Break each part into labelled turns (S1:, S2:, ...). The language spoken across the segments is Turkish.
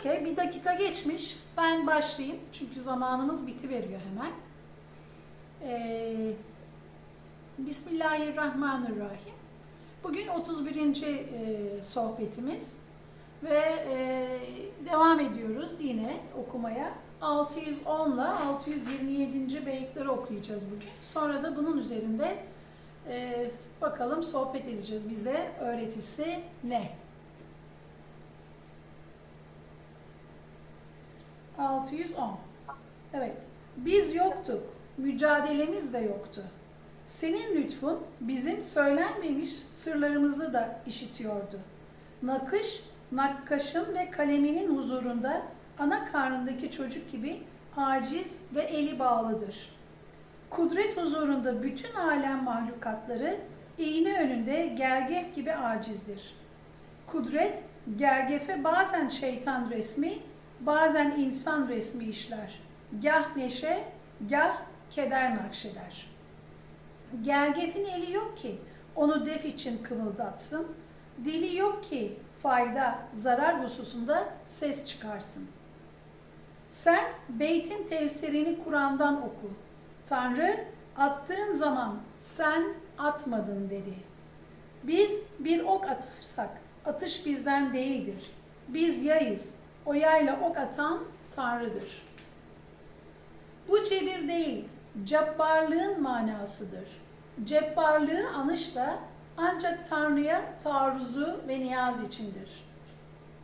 S1: Okey, bir dakika geçmiş. Ben başlayayım çünkü zamanımız bitiveriyor hemen. Ee, Bismillahirrahmanirrahim. Bugün 31. e, sohbetimiz ve e, devam ediyoruz yine okumaya. 610 ile 627. beyitleri okuyacağız bugün. Sonra da bunun üzerinde e, bakalım sohbet edeceğiz. Bize öğretisi ne? 610. Evet. Biz yoktuk. Mücadelemiz de yoktu. Senin lütfun bizim söylenmemiş sırlarımızı da işitiyordu. Nakış, nakkaşın ve kaleminin huzurunda ana karnındaki çocuk gibi aciz ve eli bağlıdır. Kudret huzurunda bütün alem mahlukatları iğne önünde gergef gibi acizdir. Kudret, gergefe bazen şeytan resmi, bazen insan resmi işler. Gah neşe, gah keder nakşeder. Gergefin eli yok ki onu def için kımıldatsın. Dili yok ki fayda, zarar hususunda ses çıkarsın. Sen beytin tefsirini Kur'an'dan oku. Tanrı attığın zaman sen atmadın dedi. Biz bir ok atarsak atış bizden değildir. Biz yayız. O yayla ok atan Tanrı'dır. Bu cebir değil, cebbarlığın manasıdır. Cebbarlığı anış da ancak Tanrı'ya taarruzu ve niyaz içindir.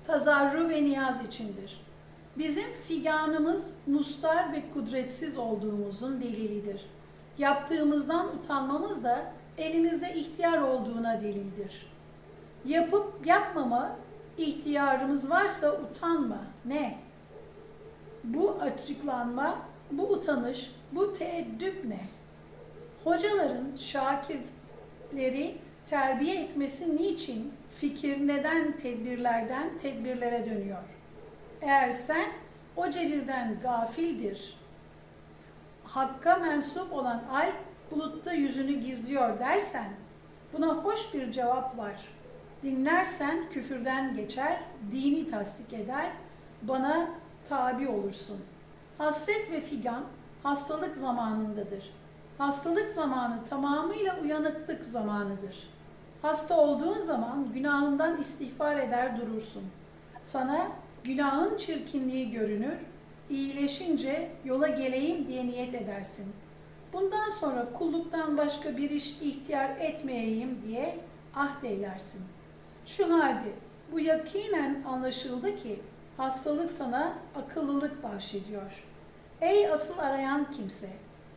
S1: Tazarru ve niyaz içindir. Bizim figanımız mustar ve kudretsiz olduğumuzun delilidir. Yaptığımızdan utanmamız da elimizde ihtiyar olduğuna delildir. Yapıp yapmama ihtiyarımız varsa utanma. Ne? Bu açıklanma, bu utanış, bu teeddüp ne? Hocaların şakirleri terbiye etmesi niçin fikir neden tedbirlerden tedbirlere dönüyor? Eğer sen o cebirden gafildir, hakka mensup olan ay bulutta yüzünü gizliyor dersen, buna hoş bir cevap var. Dinlersen küfürden geçer, dini tasdik eder, bana tabi olursun. Hasret ve figan hastalık zamanındadır. Hastalık zamanı tamamıyla uyanıklık zamanıdır. Hasta olduğun zaman günahından istiğfar eder durursun. Sana günahın çirkinliği görünür, iyileşince yola geleyim diye niyet edersin. Bundan sonra kulluktan başka bir iş ihtiyar etmeyeyim diye ahd eylersin. Şu halde bu yakinen anlaşıldı ki hastalık sana akıllılık bahşediyor. Ey asıl arayan kimse,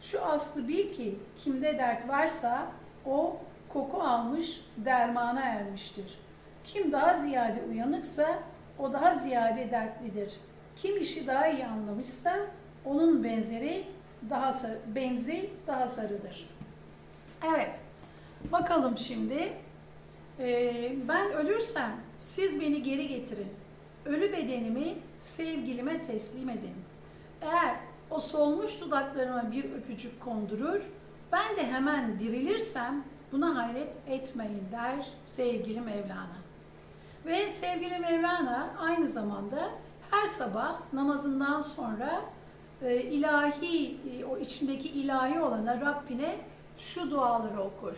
S1: şu aslı bil ki kimde dert varsa o koku almış dermana ermiştir. Kim daha ziyade uyanıksa o daha ziyade dertlidir. Kim işi daha iyi anlamışsa onun benzeri daha sarı, benzi daha sarıdır. Evet. Bakalım şimdi. Ee, ben ölürsem siz beni geri getirin. Ölü bedenimi sevgilime teslim edin. Eğer o solmuş dudaklarıma bir öpücük kondurur, ben de hemen dirilirsem buna hayret etmeyin der sevgili Mevlana. Ve sevgili Mevlana aynı zamanda her sabah namazından sonra e, ilahi, e, o içindeki ilahi olana Rabbine şu duaları okur.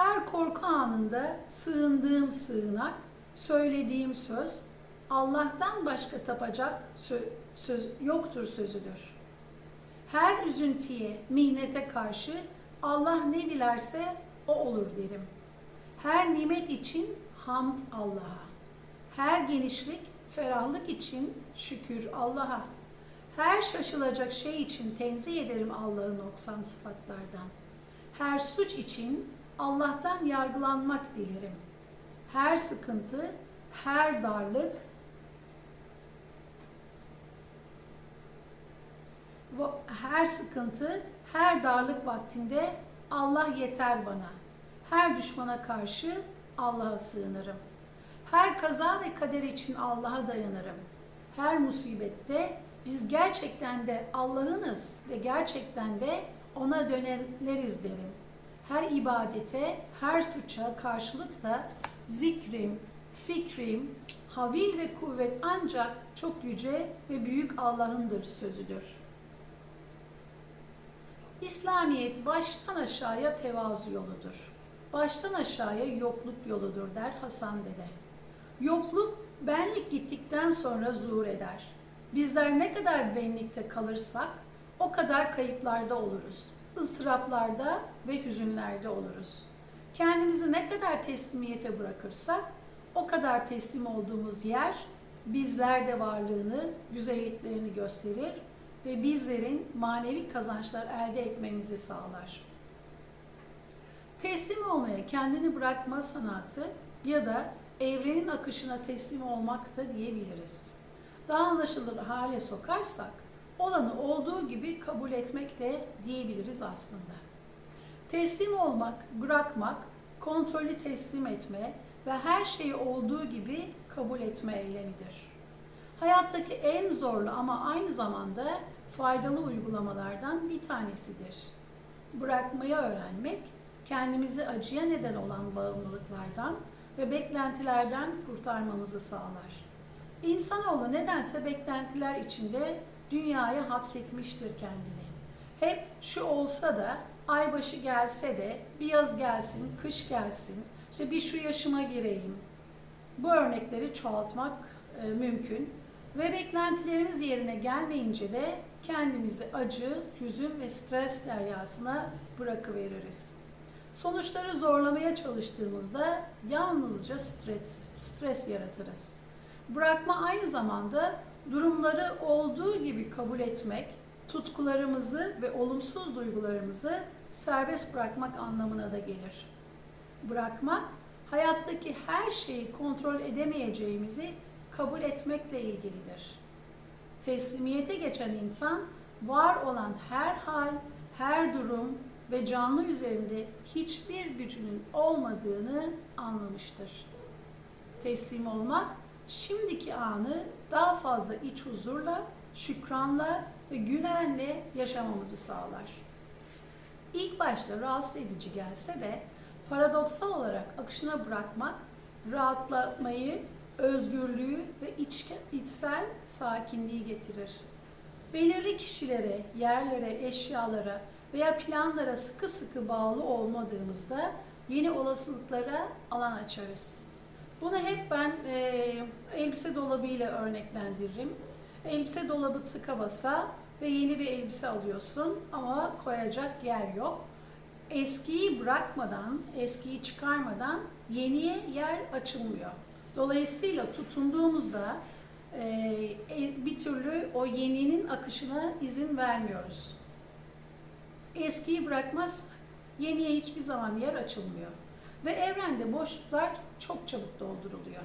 S1: Her korku anında sığındığım sığınak, söylediğim söz, Allah'tan başka tapacak söz, söz yoktur sözüdür. Her üzüntüye, mihnete karşı Allah ne dilerse o olur derim. Her nimet için hamd Allah'a. Her genişlik, ferahlık için şükür Allah'a. Her şaşılacak şey için tenzih ederim Allah'ın noksan sıfatlardan. Her suç için Allah'tan yargılanmak dilerim. Her sıkıntı, her darlık, her sıkıntı, her darlık vaktinde Allah yeter bana. Her düşmana karşı Allah'a sığınırım. Her kaza ve kader için Allah'a dayanırım. Her musibette biz gerçekten de Allah'ınız ve gerçekten de ona dönenleriz derim. Her ibadete, her suça karşılık da zikrim, fikrim, havil ve kuvvet ancak çok yüce ve büyük Allah'ındır sözüdür. İslamiyet baştan aşağıya tevazu yoludur. Baştan aşağıya yokluk yoludur der Hasan Dede. Yokluk benlik gittikten sonra zuhur eder. Bizler ne kadar benlikte kalırsak o kadar kayıplarda oluruz. Istıraplarda ve hüzünlerde oluruz. Kendimizi ne kadar teslimiyete bırakırsak o kadar teslim olduğumuz yer bizlerde varlığını, güzelliklerini gösterir ve bizlerin manevi kazançlar elde etmemizi sağlar. Teslim olmaya kendini bırakma sanatı ya da evrenin akışına teslim olmak da diyebiliriz. Daha anlaşılır hale sokarsak olanı olduğu gibi kabul etmek de diyebiliriz aslında. Teslim olmak, bırakmak, kontrolü teslim etme ve her şeyi olduğu gibi kabul etme eylemidir. Hayattaki en zorlu ama aynı zamanda faydalı uygulamalardan bir tanesidir. Bırakmayı öğrenmek, kendimizi acıya neden olan bağımlılıklardan ve beklentilerden kurtarmamızı sağlar. İnsanoğlu nedense beklentiler içinde dünyaya hapsetmiştir kendini. Hep şu olsa da, aybaşı gelse de, bir yaz gelsin, kış gelsin, işte bir şu yaşıma gireyim. Bu örnekleri çoğaltmak e, mümkün. Ve beklentilerimiz yerine gelmeyince de kendimizi acı, hüzün ve stres deryasına bırakıveririz. Sonuçları zorlamaya çalıştığımızda yalnızca stres, stres yaratırız. Bırakma aynı zamanda durumları olduğu gibi kabul etmek, tutkularımızı ve olumsuz duygularımızı serbest bırakmak anlamına da gelir. Bırakmak, hayattaki her şeyi kontrol edemeyeceğimizi kabul etmekle ilgilidir. Teslimiyete geçen insan, var olan her hal, her durum ve canlı üzerinde hiçbir gücünün olmadığını anlamıştır. Teslim olmak, şimdiki anı daha fazla iç huzurla, şükranla ve güvenle yaşamamızı sağlar. İlk başta rahatsız edici gelse de paradoksal olarak akışına bırakmak, rahatlatmayı, özgürlüğü ve iç, içsel sakinliği getirir. Belirli kişilere, yerlere, eşyalara veya planlara sıkı sıkı bağlı olmadığımızda yeni olasılıklara alan açarız. Bunu hep ben e, elbise dolabıyla örneklendiririm. Elbise dolabı tıka basa ve yeni bir elbise alıyorsun ama koyacak yer yok. Eskiyi bırakmadan, eskiyi çıkarmadan yeniye yer açılmıyor. Dolayısıyla tutunduğumuzda e, bir türlü o yeninin akışına izin vermiyoruz. Eskiyi bırakmaz, yeniye hiçbir zaman yer açılmıyor. Ve evrende boşluklar çok çabuk dolduruluyor.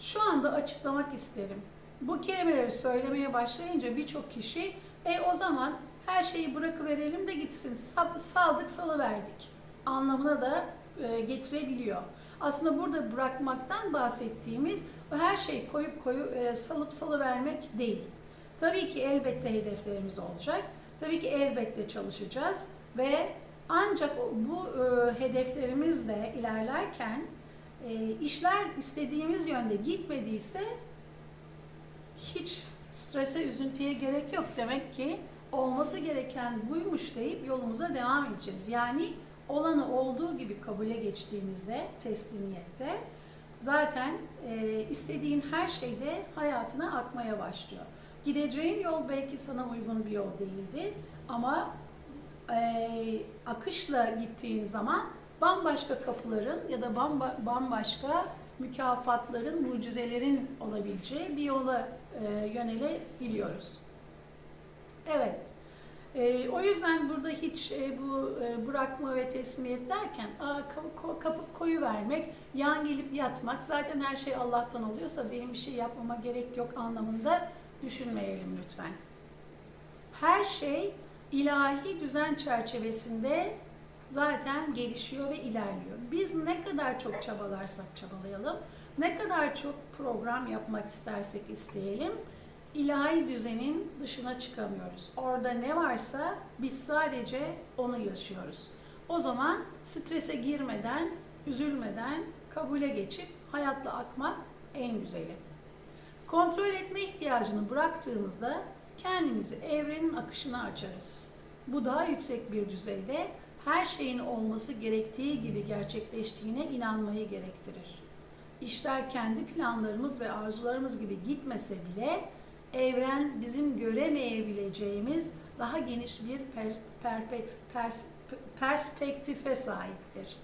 S1: Şu anda açıklamak isterim. Bu kelimeleri söylemeye başlayınca birçok kişi e o zaman her şeyi bırakıverelim de gitsin. Saldık salıverdik anlamına da e, getirebiliyor. Aslında burada bırakmaktan bahsettiğimiz her şeyi koyup koyup e, salıp salıvermek değil. Tabii ki elbette hedeflerimiz olacak. Tabii ki elbette çalışacağız ve ancak bu e, hedeflerimizle ilerlerken e, işler istediğimiz yönde gitmediyse hiç strese, üzüntüye gerek yok. Demek ki olması gereken buymuş deyip yolumuza devam edeceğiz. Yani olanı olduğu gibi kabule geçtiğimizde, teslimiyette zaten e, istediğin her şeyde hayatına akmaya başlıyor. Gideceğin yol belki sana uygun bir yol değildi ama e, akışla gittiğin zaman bambaşka kapıların ya da bamba, bambaşka mükafatların, mucizelerin olabileceği bir yola e, yönelebiliyoruz. Evet. E, o yüzden burada hiç e, bu e, bırakma ve teslimiyet derken kapı, kapıp koyu vermek, yan gelip yatmak, zaten her şey Allah'tan oluyorsa benim bir şey yapmama gerek yok anlamında düşünmeyelim lütfen. Her şey ilahi düzen çerçevesinde zaten gelişiyor ve ilerliyor. Biz ne kadar çok çabalarsak çabalayalım, ne kadar çok program yapmak istersek isteyelim, ilahi düzenin dışına çıkamıyoruz. Orada ne varsa biz sadece onu yaşıyoruz. O zaman strese girmeden, üzülmeden kabule geçip hayatla akmak en güzeli. Kontrol etme ihtiyacını bıraktığımızda kendimizi evrenin akışına açarız. Bu daha yüksek bir düzeyde her şeyin olması gerektiği gibi gerçekleştiğine inanmayı gerektirir. İşler kendi planlarımız ve arzularımız gibi gitmese bile evren bizim göremeyebileceğimiz daha geniş bir per, perpeks- pers- perspektife sahiptir.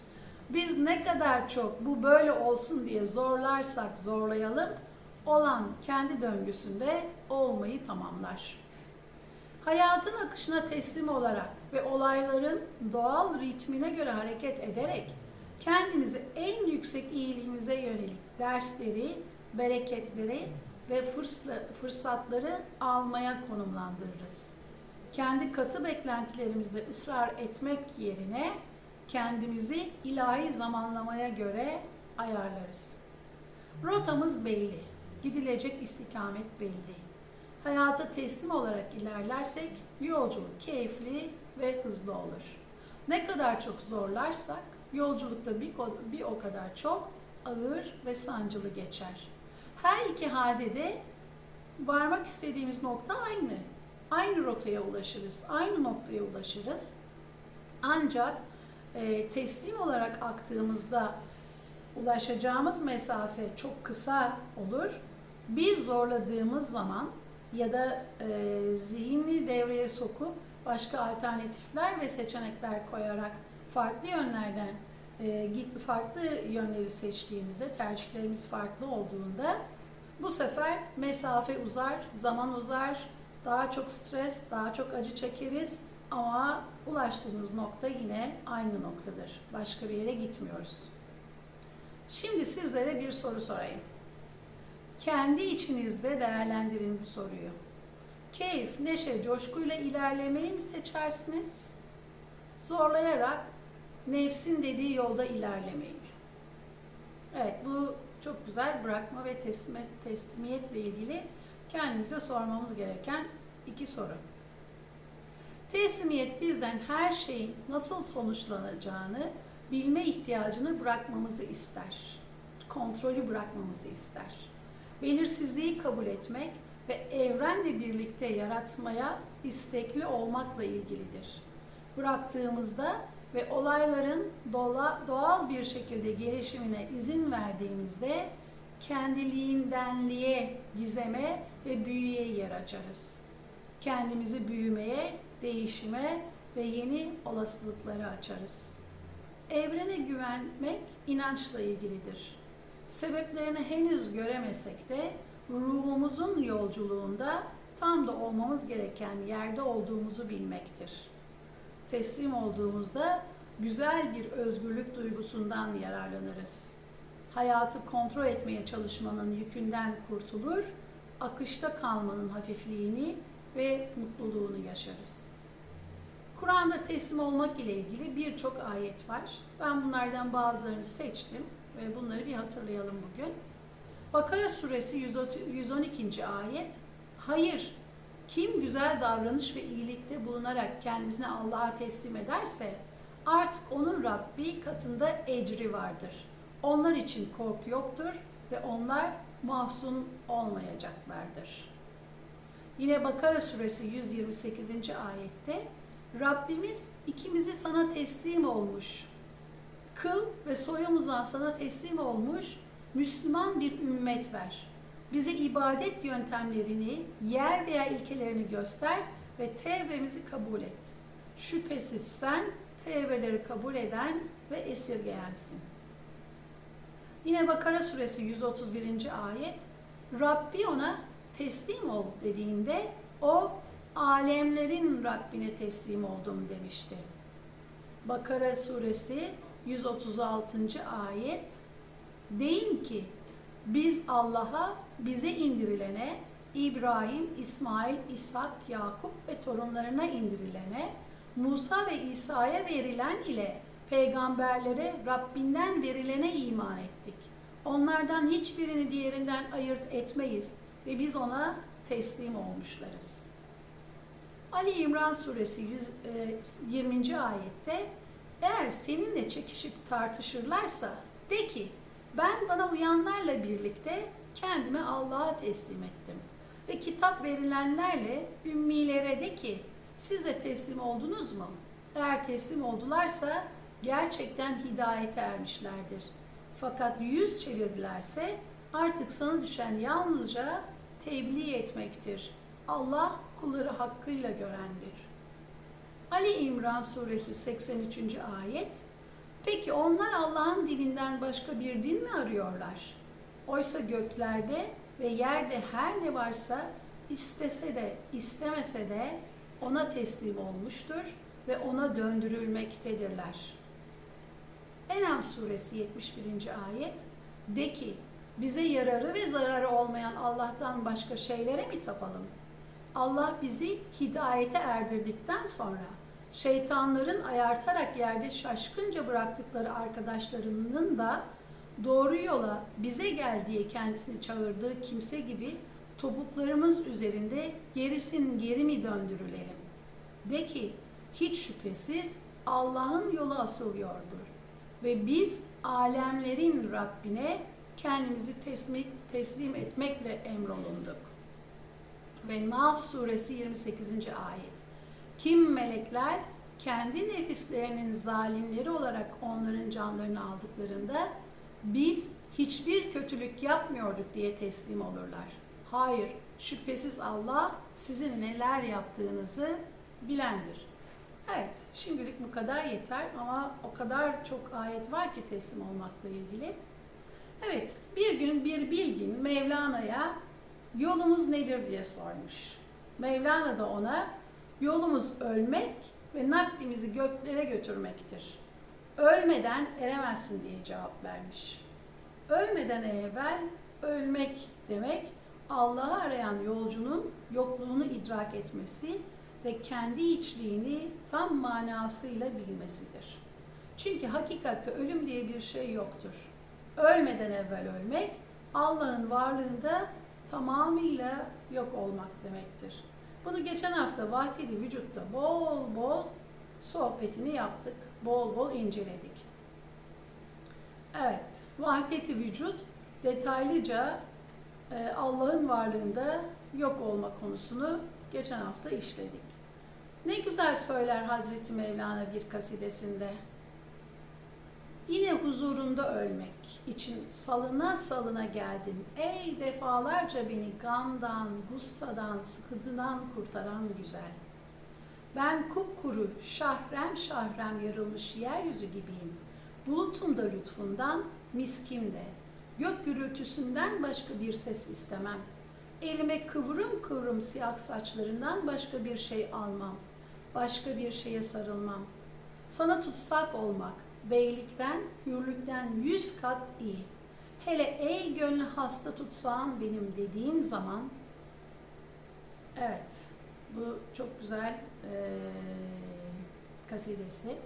S1: Biz ne kadar çok bu böyle olsun diye zorlarsak zorlayalım, olan kendi döngüsünde olmayı tamamlar. Hayatın akışına teslim olarak ve olayların doğal ritmine göre hareket ederek kendimizi en yüksek iyiliğimize yönelik dersleri, bereketleri ve fırsatları almaya konumlandırırız. Kendi katı beklentilerimizle ısrar etmek yerine kendimizi ilahi zamanlamaya göre ayarlarız. Rotamız belli, gidilecek istikamet belli. Hayata teslim olarak ilerlersek yolculuk keyifli ve hızlı olur. Ne kadar çok zorlarsak yolculukta bir, bir o kadar çok ağır ve sancılı geçer. Her iki halde de varmak istediğimiz nokta aynı. Aynı rotaya ulaşırız, aynı noktaya ulaşırız. Ancak e, teslim olarak aktığımızda ulaşacağımız mesafe çok kısa olur. Biz zorladığımız zaman ya da e, zihni devreye sokup başka alternatifler ve seçenekler koyarak farklı yönlerden e, git farklı yönleri seçtiğimizde tercihlerimiz farklı olduğunda bu sefer mesafe uzar, zaman uzar, daha çok stres, daha çok acı çekeriz ama ulaştığımız nokta yine aynı noktadır. Başka bir yere gitmiyoruz. Şimdi sizlere bir soru sorayım. Kendi içinizde değerlendirin bu soruyu. Keyif, neşe, coşkuyla ilerlemeyi mi seçersiniz? Zorlayarak nefsin dediği yolda ilerlemeyi mi? Evet bu çok güzel bırakma ve teslimiyet, teslimiyetle ilgili kendimize sormamız gereken iki soru. Teslimiyet bizden her şeyin nasıl sonuçlanacağını bilme ihtiyacını bırakmamızı ister. Kontrolü bırakmamızı ister. Belirsizliği kabul etmek ve evrenle birlikte yaratmaya istekli olmakla ilgilidir. Bıraktığımızda ve olayların doğal bir şekilde gelişimine izin verdiğimizde kendiliğindenliğe, gizeme ve büyüye yer açarız. Kendimizi büyümeye, değişime ve yeni olasılıklara açarız. Evrene güvenmek inançla ilgilidir. Sebeplerini henüz göremesek de ruhumuzun yolculuğunda tam da olmamız gereken yerde olduğumuzu bilmektir. Teslim olduğumuzda güzel bir özgürlük duygusundan yararlanırız. Hayatı kontrol etmeye çalışmanın yükünden kurtulur, akışta kalmanın hafifliğini ve mutluluğunu yaşarız. Kur'an'da teslim olmak ile ilgili birçok ayet var. Ben bunlardan bazılarını seçtim ve bunları bir hatırlayalım bugün. Bakara suresi 112. ayet Hayır, kim güzel davranış ve iyilikte bulunarak kendisini Allah'a teslim ederse artık onun Rabbi katında ecri vardır. Onlar için korku yoktur ve onlar mahzun olmayacaklardır. Yine Bakara suresi 128. ayette Rabbimiz ikimizi sana teslim olmuş, kıl ve soyumuzdan sana teslim olmuş Müslüman bir ümmet ver. Bize ibadet yöntemlerini, yer veya ilkelerini göster ve tevbemizi kabul et. Şüphesiz sen tevbeleri kabul eden ve esirgeyensin. Yine Bakara suresi 131. ayet Rabbi ona teslim ol dediğinde o alemlerin Rabbine teslim oldum demişti. Bakara suresi 136. ayet Deyin ki biz Allah'a bize indirilene İbrahim, İsmail, İshak, Yakup ve torunlarına indirilene Musa ve İsa'ya verilen ile peygamberlere Rabbinden verilene iman ettik. Onlardan hiçbirini diğerinden ayırt etmeyiz ve biz ona teslim olmuşlarız. Ali İmran suresi 100, e, 20. ayette eğer seninle çekişip tartışırlarsa de ki Ben bana uyanlarla birlikte kendimi Allah'a teslim ettim. Ve kitap verilenlerle ümmilere de ki siz de teslim oldunuz mu? Eğer teslim oldularsa gerçekten hidayete ermişlerdir. Fakat yüz çevirdilerse artık sana düşen yalnızca tebliğ etmektir. Allah kulları hakkıyla görendir. Ali İmran suresi 83. ayet Peki onlar Allah'ın dininden başka bir din mi arıyorlar? Oysa göklerde ve yerde her ne varsa istese de istemese de ona teslim olmuştur ve ona döndürülmektedirler. Enam suresi 71. ayet De ki bize yararı ve zararı olmayan Allah'tan başka şeylere mi tapalım? Allah bizi hidayete erdirdikten sonra şeytanların ayartarak yerde şaşkınca bıraktıkları arkadaşlarının da doğru yola bize gel diye kendisini çağırdığı kimse gibi topuklarımız üzerinde gerisin geri mi döndürülelim? De ki hiç şüphesiz Allah'ın yolu asılıyordur ve biz alemlerin Rabbine kendimizi teslim, teslim etmekle emrolunduk. Ve Nas suresi 28. ayet. Kim melekler kendi nefislerinin zalimleri olarak onların canlarını aldıklarında biz hiçbir kötülük yapmıyorduk diye teslim olurlar. Hayır, şüphesiz Allah sizin neler yaptığınızı bilendir. Evet, şimdilik bu kadar yeter ama o kadar çok ayet var ki teslim olmakla ilgili. Evet, bir gün bir bilgin Mevlana'ya yolumuz nedir diye sormuş. Mevlana da ona yolumuz ölmek ve nakdimizi göklere götürmektir. Ölmeden eremezsin diye cevap vermiş. Ölmeden evvel ölmek demek Allah'ı arayan yolcunun yokluğunu idrak etmesi ve kendi içliğini tam manasıyla bilmesidir. Çünkü hakikatte ölüm diye bir şey yoktur. Ölmeden evvel ölmek Allah'ın varlığında tamamıyla yok olmak demektir. Bunu geçen hafta vahdidi vücutta bol bol sohbetini yaptık. Bol bol inceledik. Evet, vahdeti vücut detaylıca e, Allah'ın varlığında yok olma konusunu geçen hafta işledik. Ne güzel söyler Hazreti Mevlana bir kasidesinde. Yine huzurunda ölmek için salına salına geldim. Ey defalarca beni gamdan, gussadan, sıkıntıdan kurtaran güzel. Ben kupkuru, şahrem şahrem yarılmış yeryüzü gibiyim. Bulutum da lütfundan, miskim de. Gök gürültüsünden başka bir ses istemem. Elime kıvrım kıvrım siyah saçlarından başka bir şey almam. Başka bir şeye sarılmam. Sana tutsak olmak, beylikten, hürlükten yüz kat iyi. Hele ey gönlü hasta tutsağım benim dediğin zaman, evet bu çok güzel e, kasidesi.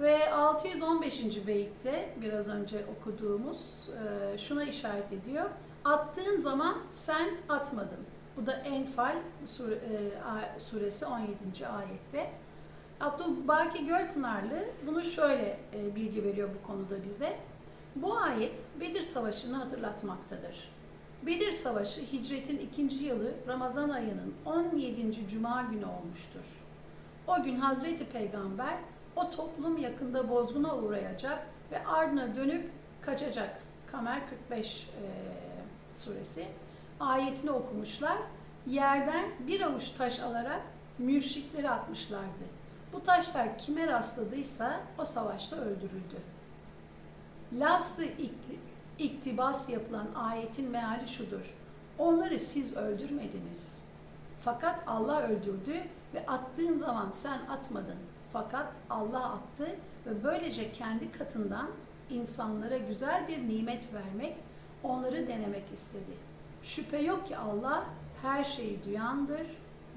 S1: Ve 615. beytte biraz önce okuduğumuz e, şuna işaret ediyor. Attığın zaman sen atmadın. Bu da Enfal sure, suresi 17. ayette. Abdülbaki Gölpınarlı bunu şöyle e, bilgi veriyor bu konuda bize. Bu ayet Bedir Savaşı'nı hatırlatmaktadır. Bedir Savaşı hicretin ikinci yılı Ramazan ayının 17. Cuma günü olmuştur. O gün Hazreti Peygamber o toplum yakında bozguna uğrayacak ve ardına dönüp kaçacak. Kamer 45 e, suresi ayetini okumuşlar. Yerden bir avuç taş alarak mürşitleri atmışlardı. Bu taşlar kime rastladıysa o savaşta öldürüldü. Lafzı iktibas yapılan ayetin meali şudur. Onları siz öldürmediniz. Fakat Allah öldürdü ve attığın zaman sen atmadın. Fakat Allah attı ve böylece kendi katından insanlara güzel bir nimet vermek, onları denemek istedi. Şüphe yok ki Allah her şeyi duyandır,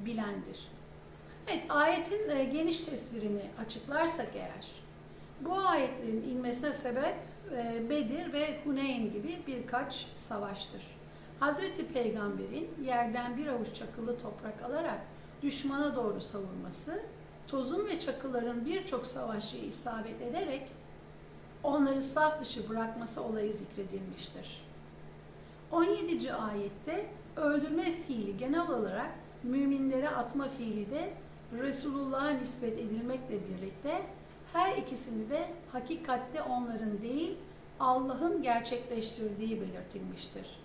S1: bilendir. Evet, ayetin e, geniş tesvirini açıklarsak eğer, bu ayetlerin inmesine sebep e, Bedir ve Huneyn gibi birkaç savaştır. Hazreti Peygamber'in yerden bir avuç çakılı toprak alarak düşmana doğru savurması, tozun ve çakıların birçok savaşçıyı isabet ederek onları saf dışı bırakması olayı zikredilmiştir. 17. ayette öldürme fiili genel olarak müminlere atma fiili de Resulullah'a nispet edilmekle birlikte her ikisini de hakikatte onların değil Allah'ın gerçekleştirdiği belirtilmiştir.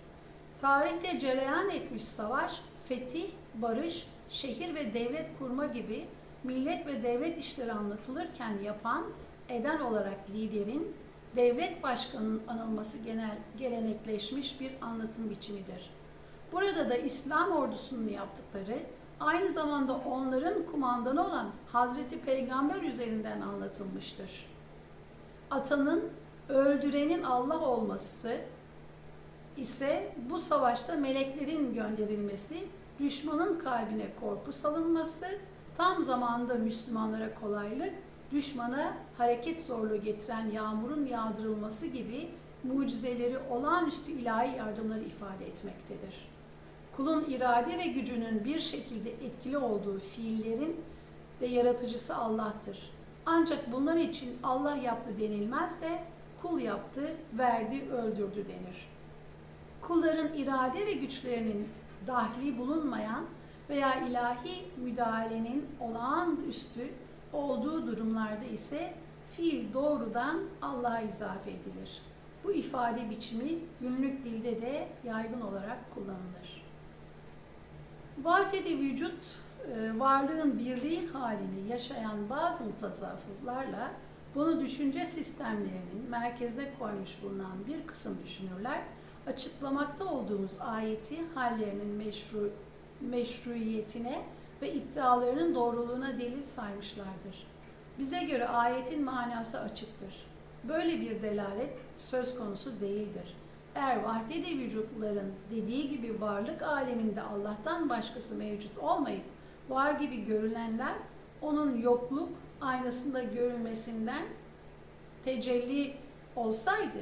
S1: Tarihte cereyan etmiş savaş, fetih, barış, şehir ve devlet kurma gibi millet ve devlet işleri anlatılırken yapan, eden olarak liderin, devlet başkanının anılması genel gelenekleşmiş bir anlatım biçimidir. Burada da İslam ordusunun yaptıkları aynı zamanda onların kumandanı olan Hazreti Peygamber üzerinden anlatılmıştır. Atanın öldürenin Allah olması ise bu savaşta meleklerin gönderilmesi, düşmanın kalbine korku salınması, tam zamanda Müslümanlara kolaylık, düşmana hareket zorluğu getiren yağmurun yağdırılması gibi mucizeleri olağanüstü ilahi yardımları ifade etmektedir. Kulun irade ve gücünün bir şekilde etkili olduğu fiillerin de yaratıcısı Allah'tır. Ancak bunlar için Allah yaptı denilmez de kul yaptı, verdi, öldürdü denir. Kulların irade ve güçlerinin dahli bulunmayan veya ilahi müdahalenin olağanüstü olduğu durumlarda ise fiil doğrudan Allah'a izafe edilir. Bu ifade biçimi günlük dilde de yaygın olarak kullanılır. Vahdedi vücut, e, varlığın birliği halini yaşayan bazı mutasavvıflarla bunu düşünce sistemlerinin merkezine koymuş bulunan bir kısım düşünürler, açıklamakta olduğumuz ayeti hallerinin meşru, meşruiyetine ve iddialarının doğruluğuna delil saymışlardır. Bize göre ayetin manası açıktır. Böyle bir delalet söz konusu değildir. Eğer vahdedi vücutların dediği gibi varlık aleminde Allah'tan başkası mevcut olmayıp var gibi görülenler onun yokluk aynasında görülmesinden tecelli olsaydı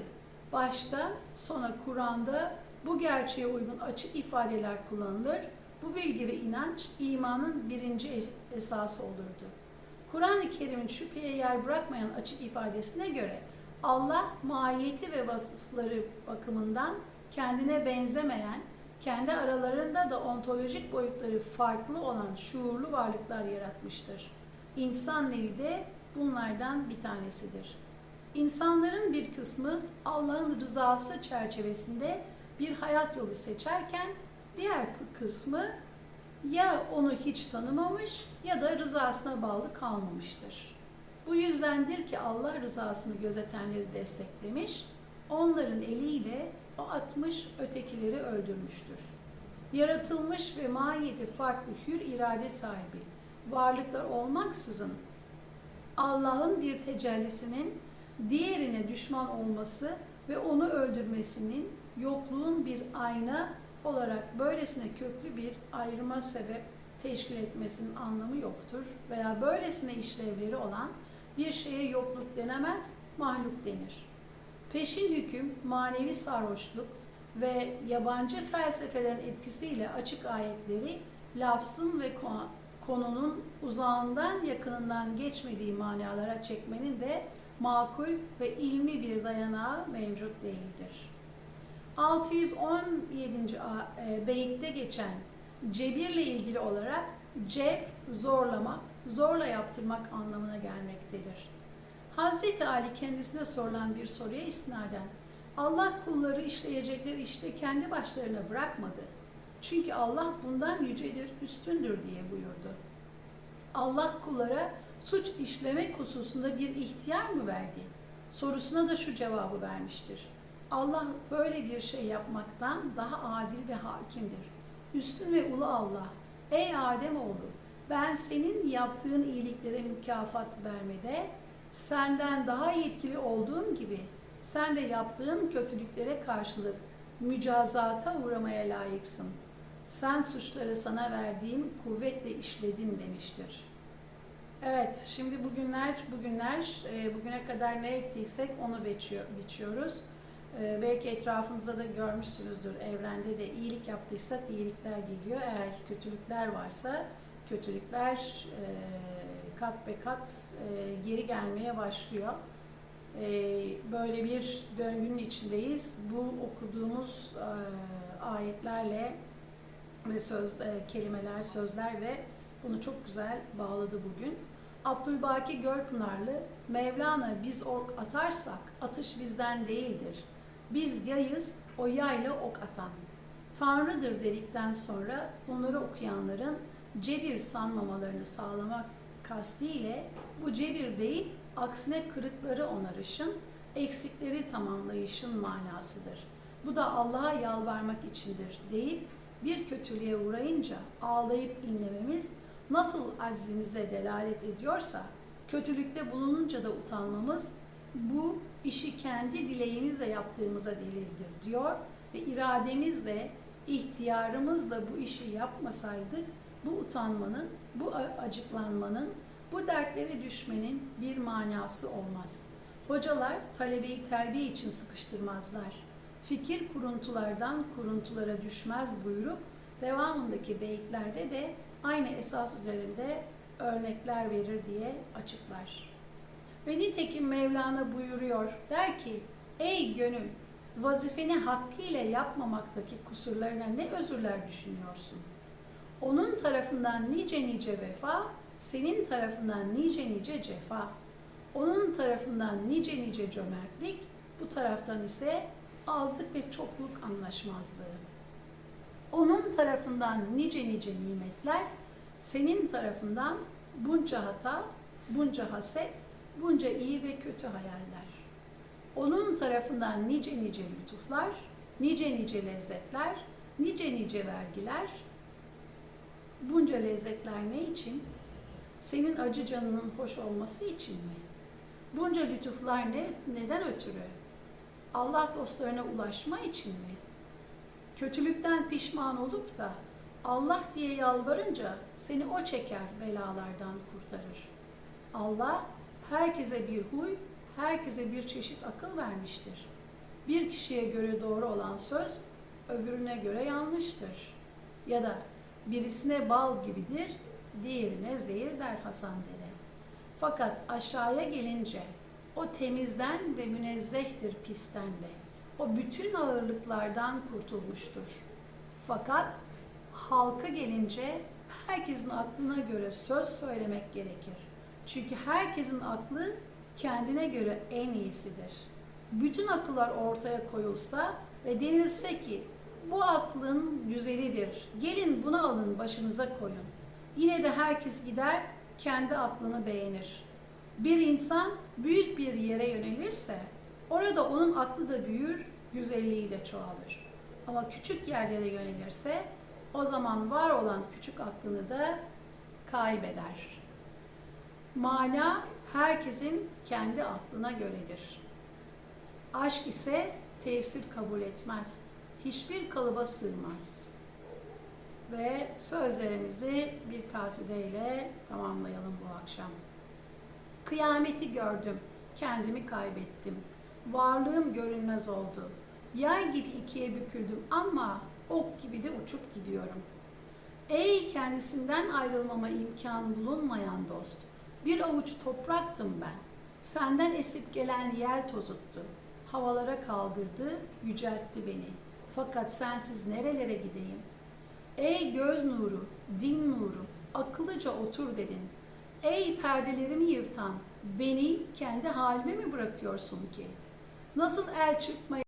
S1: başta sona Kur'an'da bu gerçeğe uygun açık ifadeler kullanılır. Bu bilgi ve inanç imanın birinci esası olurdu. Kur'an-ı Kerim'in şüpheye yer bırakmayan açık ifadesine göre Allah mahiyeti ve vasıfları bakımından kendine benzemeyen, kendi aralarında da ontolojik boyutları farklı olan şuurlu varlıklar yaratmıştır. İnsan nevi de bunlardan bir tanesidir. İnsanların bir kısmı Allah'ın rızası çerçevesinde bir hayat yolu seçerken diğer kısmı ya onu hiç tanımamış ya da rızasına bağlı kalmamıştır. Bu yüzdendir ki Allah rızasını gözetenleri desteklemiş, onların eliyle o atmış ötekileri öldürmüştür. Yaratılmış ve mahiyeti farklı hür irade sahibi varlıklar olmaksızın Allah'ın bir tecellisinin diğerine düşman olması ve onu öldürmesinin yokluğun bir ayna olarak böylesine köklü bir ayrıma sebep teşkil etmesinin anlamı yoktur veya böylesine işlevleri olan bir şeye yokluk denemez, mahluk denir. Peşin hüküm, manevi sarhoşluk ve yabancı felsefelerin etkisiyle açık ayetleri lafzın ve konunun uzağından yakınından geçmediği manalara çekmenin de makul ve ilmi bir dayanağı mevcut değildir. 617. E, beyitte geçen cebirle ilgili olarak ceb zorlamak, zorla yaptırmak anlamına gelmektedir. Hazreti Ali kendisine sorulan bir soruya isnaden Allah kulları işleyecekleri işte kendi başlarına bırakmadı. Çünkü Allah bundan yücedir, üstündür diye buyurdu. Allah kullara suç işlemek hususunda bir ihtiyar mı verdi? Sorusuna da şu cevabı vermiştir. Allah böyle bir şey yapmaktan daha adil ve hakimdir. Üstün ve ulu Allah, ey Adem oğlu, ben senin yaptığın iyiliklere mükafat vermede senden daha yetkili olduğum gibi sen de yaptığın kötülüklere karşılık mücazata uğramaya layıksın. Sen suçları sana verdiğim kuvvetle işledin demiştir. Evet, şimdi bugünler, bugünler, e, bugüne kadar ne ettiysek onu biçiyor, biçiyoruz. E, belki etrafınızda da görmüşsünüzdür, evrende de iyilik yaptıysak iyilikler geliyor. Eğer kötülükler varsa kötülükler e, kat be kat e, geri gelmeye başlıyor. e, böyle bir döngünün içindeyiz. Bu okuduğumuz e, ayetlerle ve söz e, kelimeler, sözlerle bunu çok güzel bağladı bugün. Abdülbaki Gölpınarlı, Mevlana biz ok atarsak atış bizden değildir. Biz yayız, o yayla ok atan. Tanrıdır dedikten sonra bunları okuyanların cebir sanmamalarını sağlamak kastiyle bu cebir değil, aksine kırıkları onarışın, eksikleri tamamlayışın manasıdır. Bu da Allah'a yalvarmak içindir deyip bir kötülüğe uğrayınca ağlayıp inlememiz nasıl aczimize delalet ediyorsa, kötülükte bulununca da utanmamız bu işi kendi dileğimizle yaptığımıza delildir diyor ve irademizle, ihtiyarımızla bu işi yapmasaydık bu utanmanın, bu acıklanmanın, bu dertlere düşmenin bir manası olmaz. Hocalar talebeyi terbiye için sıkıştırmazlar. Fikir kuruntulardan kuruntulara düşmez buyurup devamındaki beyitlerde de aynı esas üzerinde örnekler verir diye açıklar. Ve nitekim Mevlana buyuruyor, der ki, ey gönül, vazifeni hakkıyla yapmamaktaki kusurlarına ne özürler düşünüyorsun? Onun tarafından nice nice vefa, senin tarafından nice nice cefa. Onun tarafından nice nice cömertlik, bu taraftan ise azlık ve çokluk anlaşmazlığı. Onun tarafından nice nice nimetler, senin tarafından bunca hata, bunca haset, bunca iyi ve kötü hayaller. Onun tarafından nice nice lütuflar, nice nice lezzetler, nice nice vergiler. Bunca lezzetler ne için? Senin acı canının hoş olması için mi? Bunca lütuflar ne, neden ötürü? Allah dostlarına ulaşma için mi? Kötülükten pişman olup da Allah diye yalvarınca seni o çeker belalardan kurtarır. Allah herkese bir huy, herkese bir çeşit akıl vermiştir. Bir kişiye göre doğru olan söz öbürüne göre yanlıştır. Ya da birisine bal gibidir, diğerine zehir der Hasan Dede. Fakat aşağıya gelince o temizden ve münezzehtir pisten de. O bütün ağırlıklardan kurtulmuştur. Fakat halka gelince herkesin aklına göre söz söylemek gerekir. Çünkü herkesin aklı kendine göre en iyisidir. Bütün akıllar ortaya koyulsa ve denilse ki bu aklın güzelidir, gelin bunu alın başınıza koyun. Yine de herkes gider kendi aklını beğenir. Bir insan büyük bir yere yönelirse orada onun aklı da büyür, güzelliği de çoğalır. Ama küçük yerlere yönelirse o zaman var olan küçük aklını da kaybeder. Mana herkesin kendi aklına göredir. Aşk ise tefsir kabul etmez. Hiçbir kalıba sığmaz. Ve sözlerimizi bir kasideyle tamamlayalım bu akşam. Kıyameti gördüm, kendimi kaybettim. Varlığım görünmez oldu. Yay gibi ikiye büküldüm ama ok gibi de uçup gidiyorum. Ey kendisinden ayrılmama imkan bulunmayan dost, bir avuç topraktım ben. Senden esip gelen yel tozuttu. Havalara kaldırdı, yüceltti beni. Fakat sensiz nerelere gideyim? Ey göz nuru, din nuru, akıllıca otur dedin. Ey perdelerimi yırtan, beni kendi halime mi bırakıyorsun ki? Nasıl el çırpmaya